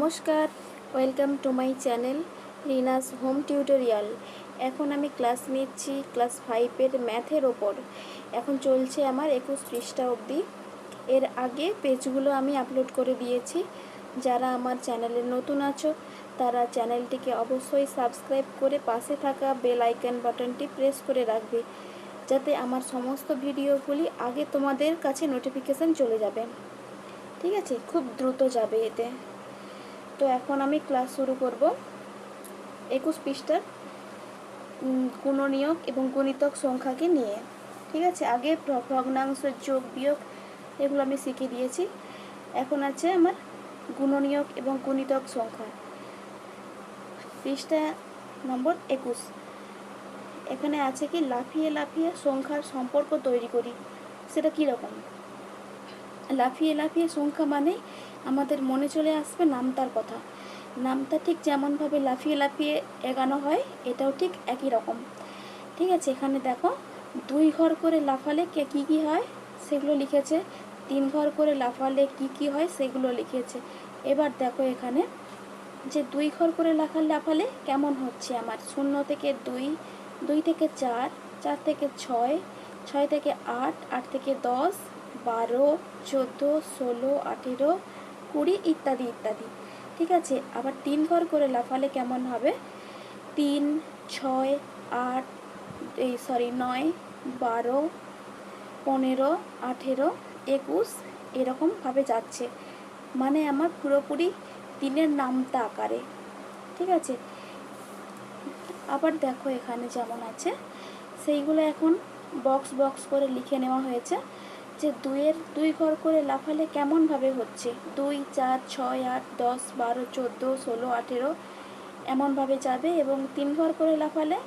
নমস্কার welcome to my channel Rina's home tutorial এখন আমি ক্লাস নিচ্ছি ক্লাস ফাইভের ম্যাথের ওপর। এখন চলছে আমার একুশ পৃষ্ঠা অবধি। এর আগে পেজগুলো আমি আপলোড করে দিয়েছি। যারা আমার চ্যানেলে নতুন আছো, তারা চ্যানেলটিকে অবশ্যই সাবস্ক্রাইব করে পাশে থাকা বেল আইকন বাটনটি প্রেস করে রাখবে, যাতে আমার সমস্ত ভিডিওগুলি আগে তোমাদের কাছে নোটিফিকেশান চলে যাবে। ঠিক আছে? খুব দ্রুত যাবে এতে। তো এখন আমি ক্লাস শুরু করব। একুশ পৃষ্ঠার গুণনীয়ক এবং গুণিতক সংখ্যাকে নিয়ে। ঠিক আছে? আগে ভগ্নাংশ যোগ, বিয়োগ এগুলো আমি শিখে দিয়েছি। এখন আছে আমার গুণনীয়ক এবং গুণিতক সংখ্যা। পৃষ্ঠা নম্বর একুশ। এখানে আছে কি, লাফিয়ে লাফিয়ে সংখ্যার সম্পর্ক তৈরি করি। সেটা কীরকম? লাফিয়ে লাফিয়ে সংখ্যা মানে আমাদের মনে চলে আসবে নামতার কথা। নামতা ঠিক যেমনভাবে লাফিয়ে লাফিয়ে এগানো হয়, এটাও ঠিক একই রকম। ঠিক আছে, এখানে দেখো, দুই ঘর করে লাফালে কে কী কী হয়, সেগুলো লিখেছে। তিন ঘর করে লাফালে কি কি হয়, সেগুলো লিখেছে। এবার দেখো এখানে, যে দুই ঘর করে লাফা লাফালে কেমন হচ্ছে আমার? শূন্য থেকে দুই দুই থেকে চার চার থেকে ছয় ছয় থেকে আট আট থেকে দশ, বারো, চোদ্দ, ষোলো, আঠেরো কুড়ি ইত্যাদি ইত্যাদি। ঠিক আছে? আবার তিন ঘর করে লাফালে কেমন হবে? তিন, ছয়, আট, এই সরি নয়, বারো, পনেরো, আঠেরো, একুশ এরকমভাবে যাচ্ছে। মানে আমার পুরোপুরি তিনের নামতা আকারে। ঠিক আছে? আবার দেখো এখানে যেমন আছে, সেইগুলো এখন বক্স বক্স করে লিখে নেওয়া হয়েছে। যে দুইয়ের দুই ঘর করে লাফালে কেমনভাবে হচ্ছে? দুই, চার, ছয়, আট, দশ, বারো, চোদ্দ, ষোলো, আঠেরো এমনভাবে যাবে এবং তিন ঘর করে লাফালে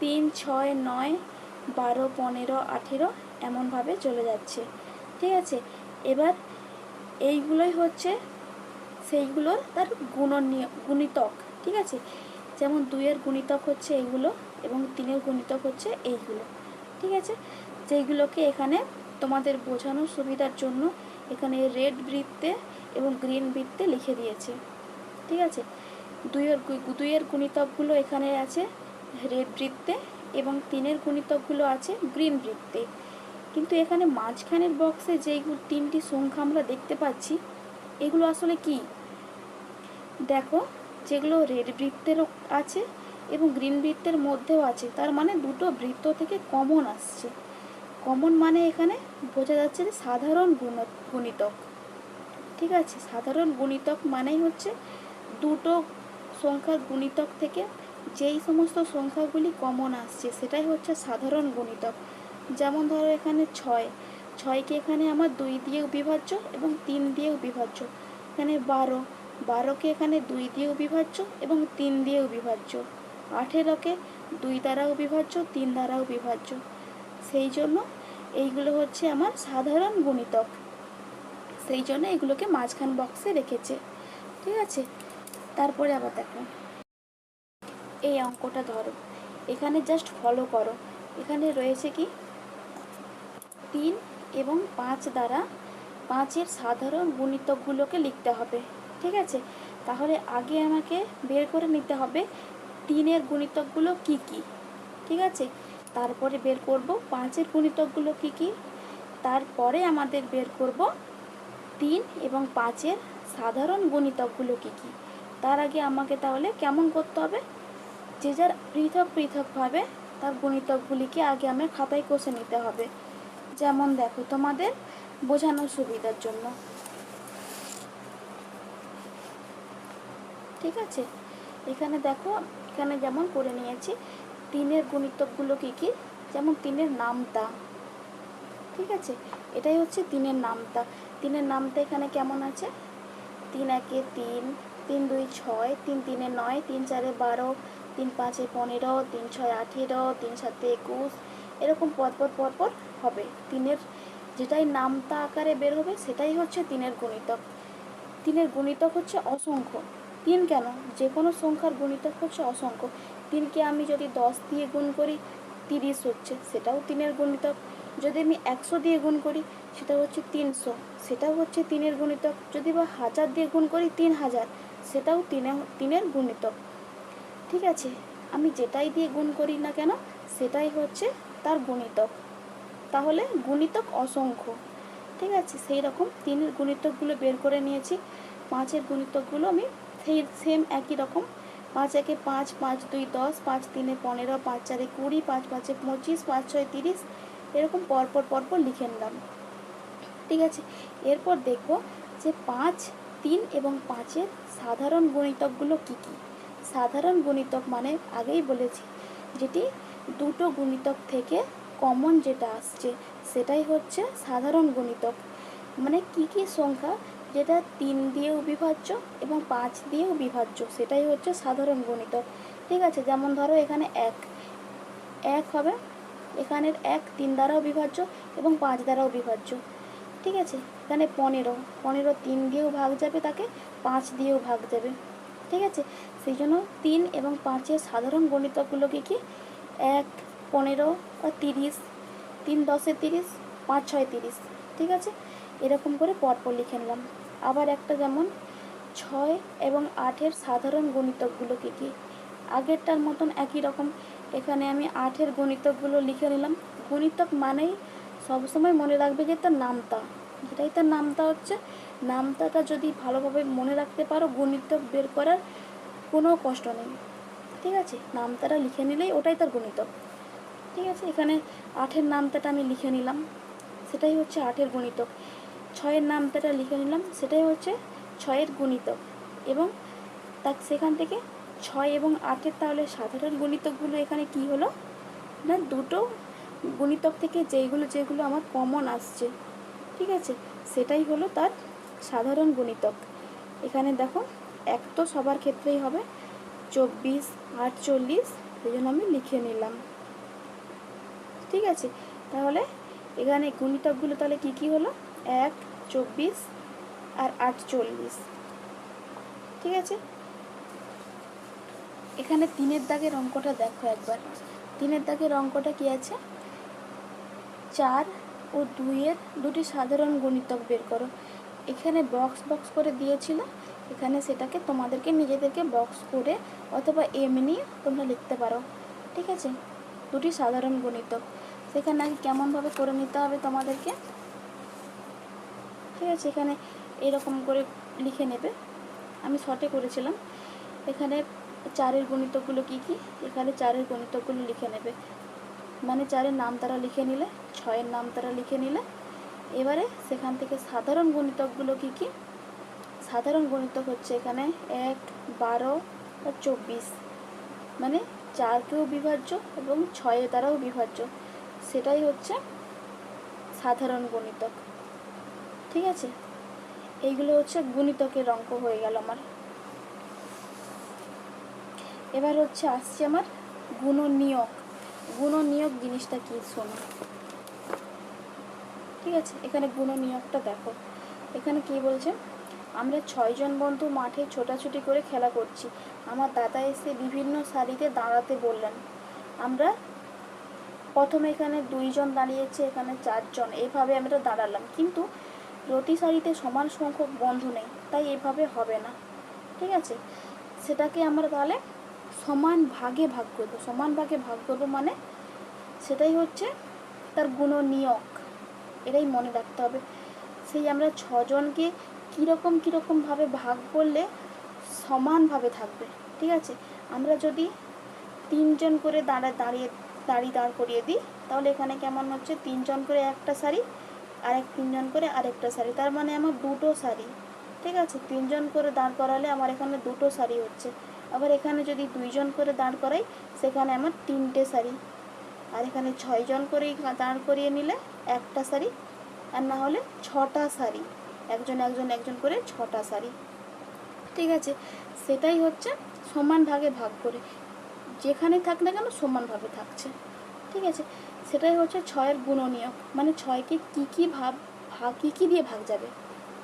তিন, ছয়, নয়, বারো, পনেরো, আঠেরো এমনভাবে চলে যাচ্ছে। ঠিক আছে? এবার এইগুলোই হচ্ছে সেইগুলোর তার গুণনীয়, গুণিতক। ঠিক আছে? যেমন দুইয়ের গুণিতক হচ্ছে এইগুলো এবং তিনের গুণিতক হচ্ছে এইগুলো। ঠিক আছে? যেইগুলোকে এখানে তোমাদের বোঝানোর সুবিধার জন্য এখানে রেড বৃত্তে এবং গ্রিন বৃত্তে লিখে দিয়েছে। ঠিক আছে? দুইয়ের দুইয়ের গুণিতকগুলো এখানে আছে রেড বৃত্তে এবং তিনের গুণিতকগুলো আছে গ্রিন বৃত্তে। কিন্তু এখানে মাঝখানের বক্সে যেই তিনটি সংখ্যা আমরা দেখতে পাচ্ছি, এগুলো আসলে কি? দেখো, যেগুলো রেড বৃত্তেরও আছে এবং গ্রিন বৃত্তের মধ্যেও আছে, তার মানে দুটো বৃত্ত থেকে কমন আসছে। কমন মানে এখানে বোঝা যাচ্ছে যে সাধারণ গুণ গুণিতক। ঠিক আছে? সাধারণ গুণিতক মানেই হচ্ছে দুটো সংখ্যার গুণিতক থেকে যেই সমস্ত সংখ্যাগুলি কমন আসছে, সেটাই হচ্ছে সাধারণ গুণিতক। যেমন ধরো এখানে ছয়। ছয়কে এখানে আমার দুই দিয়েও বিভাজ্য এবং তিন দিয়েও বিভাজ্য। এখানে বারো। বারোকে এখানে দুই দিয়েও বিভাজ্য এবং তিন দিয়েও বিভাজ্য। আঠেরোকে দুই দ্বারাও বিভাজ্য, তিন দ্বারাও বিভাজ্য। সেই জন্য এইগুলো হচ্ছে আমার সাধারণ গুণিতক। সেই জন্য এগুলোকে মাঝখান বক্সে রেখেছে। ঠিক আছে? তারপরে আবার দেখো। এই অঙ্কটা ধরো। এখানে জাস্ট ফলো করো। এখানে রয়েছে কি? তিন এবং পাঁচ দ্বারা পাঁচের সাধারণ গুণিতকগুলোকে লিখতে হবে। ঠিক আছে? তাহলে আগে আমাকে বের করে নিতে হবে তিনের গুণিতকগুলো কি কি? ঠিক আছে? তারপরে বের করব পাঁচের গুণিতকগুলো কি কি? তারপরে আমাদের বের করব তিন এবং পাঁচের সাধারণ গুণিতকগুলো কি কি? তার আগে আমাকে তাহলে কেমন করতে হবে? যে যার পৃথক পৃথকভাবে তার গুণিতকগুলিকে আগে আমার খাতায় কষে নিতে হবে। যেমন দেখো তোমাদের বোঝানোর সুবিধার জন্য। ঠিক আছে? এখানে দেখো, এখানে যেমন করে নিয়েছি তিনের গুণিতকগুলো কি কি? যেমন তিনের নামতা। ঠিক আছে? এটাই হচ্ছে তিনের নামতা। তিনের নামতা এখানে কেমন আছে? তিন একে তিন তিন দুই ছয়, তিন তিনে নয়, তিন চারে বারো, তিন পাঁচে পনেরো, তিন ছয় আঠেরো, তিন সাতে একুশ। এরকম পরপর পরপর হবে। তিনের যেটাই নামতা আকারে বের হবে, সেটাই হচ্ছে তিনের গুণিতক। তিনের গুণিতক হচ্ছে অসংখ্য। তিন কেন? যে কোনো সংখ্যার গুণিতক হচ্ছে অসংখ্য। তিনকে আমি যদি দশ দিয়ে গুণ করি, তিরিশ হচ্ছে, সেটাও তিনের গুণিতক। যদি আমি একশো দিয়ে গুণ করি, সেটা হচ্ছে তিনশো, সেটাও হচ্ছে তিনের গুণিতক। যদি বা হাজার দিয়ে গুণ করি, তিন হাজার, সেটাও তিনে, তিনের গুণিতক। ঠিক আছে? আমি যেটাই দিয়ে গুণ করি না কেন, সেটাই হচ্ছে তার গুণিতক। তাহলে গুণিতক অসংখ্য। ঠিক আছে? সেই রকম তিনের গুণিতকগুলো বের করে নিয়েছি। পাঁচের গুণিতকগুলো আমি সেই সেম একই রকম পাঁচ একে পাঁচ পাঁচ দুই দশ, পাঁচ তিনে পনেরো, পাঁচ চারে কুড়ি, পাঁচ পাঁচে পঁচিশ, পাঁচ ছয় তিরিশ, এরকম পরপর পরপর লিখে নিলাম। ঠিক আছে? এরপর দেখব যে পাঁচ, তিন এবং পাঁচের সাধারণ গুণিতকগুলো কী কী? সাধারণ গুণিতক মানে আগেই বলেছি, যেটি দুটো গুণিতক থেকে কমন যেটা আসছে, সেটাই হচ্ছে সাধারণ গুণিতক। মানে কি কি সংখ্যা যেটা তিন দিয়েও বিভাজ্য এবং পাঁচ দিয়েও বিভাজ্য, সেটাই হচ্ছে সাধারণ গুণিতক ঠিক আছে, যেমন ধরো এখানে এক এক হবে, এখানের এক তিন দ্বারাও বিভাজ্য এবং পাঁচ দ্বারাও বিভাজ্য। ঠিক আছে, এখানে পনেরো পনেরো তিন দিয়েও ভাগ যাবে তাকে, পাঁচ দিয়েও ভাগ যাবে। ঠিক আছে, সেই জন্য তিন এবং পাঁচের সাধারণ গণিতকগুলো কি কি, এক, পনেরো বা তিরিশ, তিন দশে তিরিশ, পাঁচ ছয় তিরিশ। ঠিক আছে, এরকম করে পরপর লিখে নিলাম। আবার একটা যেমন ছয় এবং আটের সাধারণ গণিতকগুলো কী কী? আগেরটার মতন একই রকম। এখানে আমি আটের গণিতকগুলো লিখে নিলাম। গণিতক মানেই সবসময় মনে রাখবে যে তার নামতা। যেটাই তার নামতা হচ্ছে, নামতাটা যদি ভালোভাবে মনে রাখতে পারো, গণিতক বের করার কোনো কষ্ট নেই। ঠিক আছে? নামতাটা লিখে নিলেই ওটাই তার গণিতক। ঠিক আছে? এখানে আটের নামতাটা আমি লিখে নিলাম। সেটাই হচ্ছে আটের গণিতক। ছয়ের নামটা লিখে নিলাম, সেটাই হচ্ছে ছয়ের গুণিতক। এবং তা সেখান থেকে ছয় এবং আটের তাহলে সাধারণ গুণিতকগুলো এখানে কি হলো? না, দুটো গুণিতক থেকে যেইগুলো, যেগুলো আমার কমন আসছে, ঠিক আছে? সেটাই হলো তার সাধারণ গুণিতক। এখানে দেখো, এক তো সবার ক্ষেত্রেই হবে, চব্বিশ, আটচল্লিশ সেই জন্য আমি লিখে নিলাম। ঠিক আছে? তাহলে এখানে গুণিতকগুলো তাহলে কি কি হলো? এক, চব্বিশ আর আটচল্লিশ ঠিক আছে? এখানে তিনের দাগের অঙ্কটা দেখো একবার। তিনের দাগের অঙ্কটা কি আছে? চার ও দুইয়ের দুটি সাধারণ গণিতক বের করো। এখানে বক্স বক্স করে দিয়েছিল, এখানে সেটাকে তোমাদেরকে নিজেদেরকে বক্স করে অথবা এমনি তোমরা লিখতে পারো। ঠিক আছে? দুটি সাধারণ গণিতক। সেখানে কেমনভাবে করে নিতে হবে তোমাদেরকে? ঠিক আছে, এখানে এরকম করে লিখে নেবে। আমি শর্টে করেছিলাম। এখানে চারের গণিতকগুলো কি কি? এখানে চারের গণিতকগুলো লিখে নেবে। মানে চারের নাম তারা লিখে নিলে, ছয়ের নাম তারা লিখে নিলে। এবারে সেখান থেকে সাধারণ গণিতকগুলো কি কি? সাধারণ গণিতক হচ্ছে এখানে এক, বারো আর চব্বিশ। মানে চারকেও বিভাজ্য এবং ছয়ের তারাও বিভাজ্য। সেটাই হচ্ছে সাধারণ গণিতক। ঠিক আছে? এইগুলো হচ্ছে গুণিতকের অঙ্ক হয়ে গেল আমার। এবার হচ্ছে আসছে আমার গুণনীয়ক। গুণনীয়ক জিনিসটা কি শোনো? ঠিক আছে, এখানে গুণনীয়কটা দেখো। এখানে কি বলছে? আমরা ছয়জন বন্ধু মাঠে ছোটাছুটি করে খেলা করছি। আমার দাদা এসে বিভিন্ন সারিতে দাঁড়াতে বললেন। আমরা প্রথমে এখানে দুইজন দাঁড়িয়েছে, এখানে চারজন এভাবে আমরা দাঁড়ালাম। কিন্তু প্রতি সারিতে সমান সংখ্যক বন্ধু নেই, তাই এভাবে হবে না। ঠিক আছে? সেটাকে আমরা তাহলে সমান ভাগে ভাগ করব। সমান ভাগে ভাগ করব মানে সেটাই হচ্ছে তার গুণ গুণনীয়ক। এটাই মনে রাখতে হবে। সেই আমরা ছজনকে কীরকম কীরকমভাবে ভাগ করলে সমানভাবে থাকবে? ঠিক আছে? আমরা যদি তিনজন করে দাঁড়া, দাঁড়িয়ে দাঁড়িয়ে দাঁড় করিয়ে দিই, তাহলে এখানে কেমন হচ্ছে? তিনজন করে একটা শাড়ি আরেক তিনজন করে আরেকটা শাড়ি। তার মানে আমার দুটো শাড়ি, ঠিক আছে? তিনজন করে দাঁড় করালে আমার এখানে দুটো শাড়ি হচ্ছে। আবার এখানে যদি দুইজন করে দাঁড় করাই, সেখানে আমার তিনটে শাড়ি। আর এখানে ছয়জন করেই দাঁড় করিয়ে নিলে একটা শাড়ি, আর না হলে ছটা শাড়ি। একজন একজন একজন করে ছটা শাড়ি। ঠিক আছে? সেটাই হচ্ছে সমান ভাগে ভাগ করে। যেখানে থাক না কেন সমানভাবে থাকছে। ঠিক আছে? সেটাই হচ্ছে ছয়ের গুণনীয়ক। মানে ছয়কে কী কী ভাব ভাগ, কী কী দিয়ে ভাগ যাবে?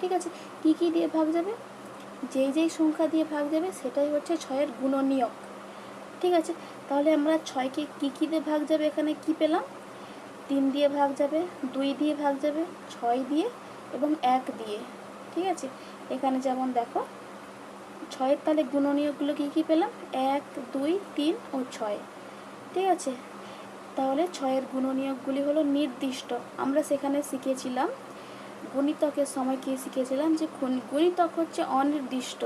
ঠিক আছে? কী কী দিয়ে ভাগ যাবে? যেই যেই সংখ্যা দিয়ে ভাগ যাবে, সেটাই হচ্ছে ছয়ের গুণনীয়ক। ঠিক আছে? তাহলে আমরা ছয়কে কী কী দিয়ে ভাগ যাবে এখানে কি পেলাম? তিন দিয়ে ভাগ যাবে, দুই দিয়ে ভাগ যাবে, ছয় দিয়ে এবং এক দিয়ে। ঠিক আছে? এখানে যেমন দেখো, ছয়ের তাহলে গুণনীয়কগুলো কী কী পেলাম? এক, দুই, তিন ও ছয়। ঠিক আছে? তাহলে ছয়ের গুণনীয়কগুলি হলো নির্দিষ্ট। আমরা সেখানে শিখেছিলাম, গণিতকের সময় কী শিখেছিলাম যে গুণ- গণিতক হচ্ছে অনির্দিষ্ট।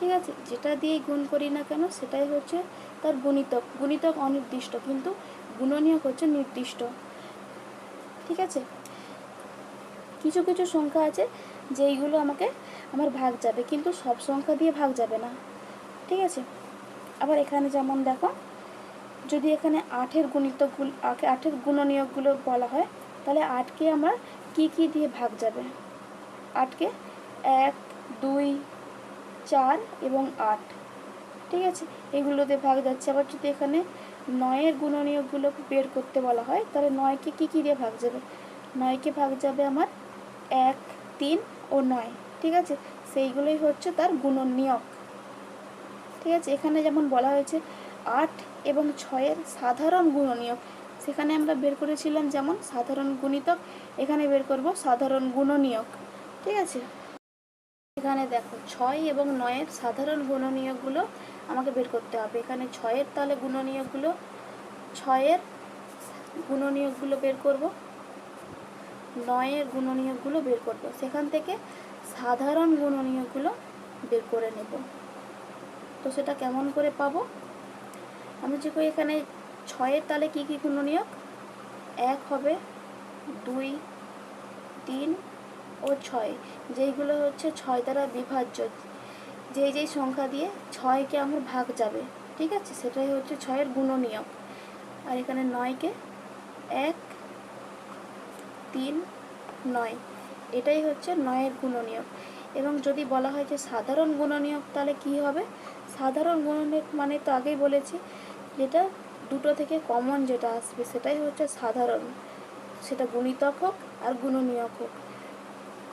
ঠিক আছে? যেটা দিয়ে গুণ করি না কেন, সেটাই হচ্ছে তার গুণিতক। গুণিতক অনির্দিষ্ট, কিন্তু গুণনীয়ক হচ্ছে নির্দিষ্ট। ঠিক আছে? কিছু কিছু সংখ্যা আছে যেইগুলো আমাকে, আমার ভাগ যাবে, কিন্তু সব সংখ্যা দিয়ে ভাগ যাবে না। ঠিক আছে? আবার এখানে যেমন দেখো যদি এখানে আটের গুণিতকগুলো আটে- আটের গুণনীয়কগুলো বলা হয়, তাহলে আটকে আমার কি কি দিয়ে ভাগ যাবে? আটকে এক, দুই, চার এবং আট। ঠিক আছে? এগুলোতে ভাগ যাচ্ছে। আবার যদি এখানে নয়ের গুণনীয়কগুলো বের করতে বলা হয়, তাহলে নয়কে কি কি দিয়ে ভাগ যাবে? নয়কে ভাগ যাবে আমার এক, তিন ও নয়। ঠিক আছে? সেইগুলোই হচ্ছে তার গুণনীয়ক। ঠিক আছে? এখানে যেমন বলা হয়েছে, আট এবং ছয়ের সাধারণ গুণনীয়ক। সেখানে আমরা বের করেছিলাম যেমন সাধারণ গুণিতক, এখানে বের করব সাধারণ গুণনীয়ক। ঠিক আছে? এখানে দেখো ছয় এবং নয়ের সাধারণ গুণনীয়কগুলো আমাকে বের করতে হবে। এখানে ছয়ের তাহলে গুণনীয়কগুলো, ছয়ের গুণনীয়কগুলো বের করব, নয়ের গুণনীয়কগুলো বের করব। সেখান থেকে সাধারণ গুণনীয়কগুলো বের করে নেব। তো সেটা কেমন করে পাবো? আমি যে কই এখানে ছয়ের তালে কি কি গুণনীয়ক? এক হবে দুই, তিন ও ছয়। যেইগুলো হচ্ছে ছয় দ্বারা বিভাজ্য। যেই যেই সংখ্যা দিয়ে ছয়কে আমার ভাগ যাবে, ঠিক আছে? সেটাই হচ্ছে ছয়ের গুণনীয়ক। আর এখানে নয়কে এক, তিন, নয়। এটাই হচ্ছে নয়ের গুণনীয়ক। এবং যদি বলা হয় যে সাধারণ গুণনীয়ক তাহলে কি হবে? সাধারণ গুণনীয়ক মানে তো আগেই বলেছি যেটা দুটো থেকে কমন যেটা আসবে, সেটাই হচ্ছে সাধারণ। সেটা গুণিতক হোক আর গুণনীয়ক হোক।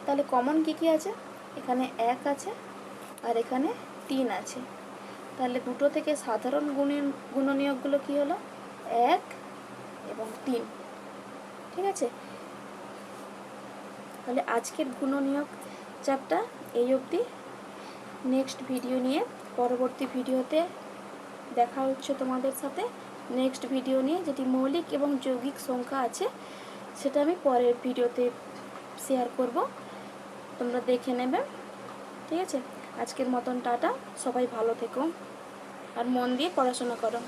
তাহলে কমন কি কি আছে? এখানে এক আছে আর এখানে তিন আছে। তাহলে দুটো থেকে সাধারণ গুণী, গুণনীয়কগুলো কি হলো? এক এবং তিন। ঠিক আছে? তাহলে আজকের গুণনীয়ক চ্যাপ্টার এই অবধি। নেক্সট ভিডিও নিয়ে পরবর্তী ভিডিওতে দেখা হচ্ছে তোমাদের সাথে। নেক্সট ভিডিও নিয়ে যেটি মৌলিক এবং যৌগিক সংখ্যা আছে, সেটা আমি পরের ভিডিওতে শেয়ার করব। তোমরা দেখে নেবে। ঠিক আছে? আজকের মতন টাটা। সবাই ভালো থেকো। আর মন দিয়ে পড়াশোনা করো।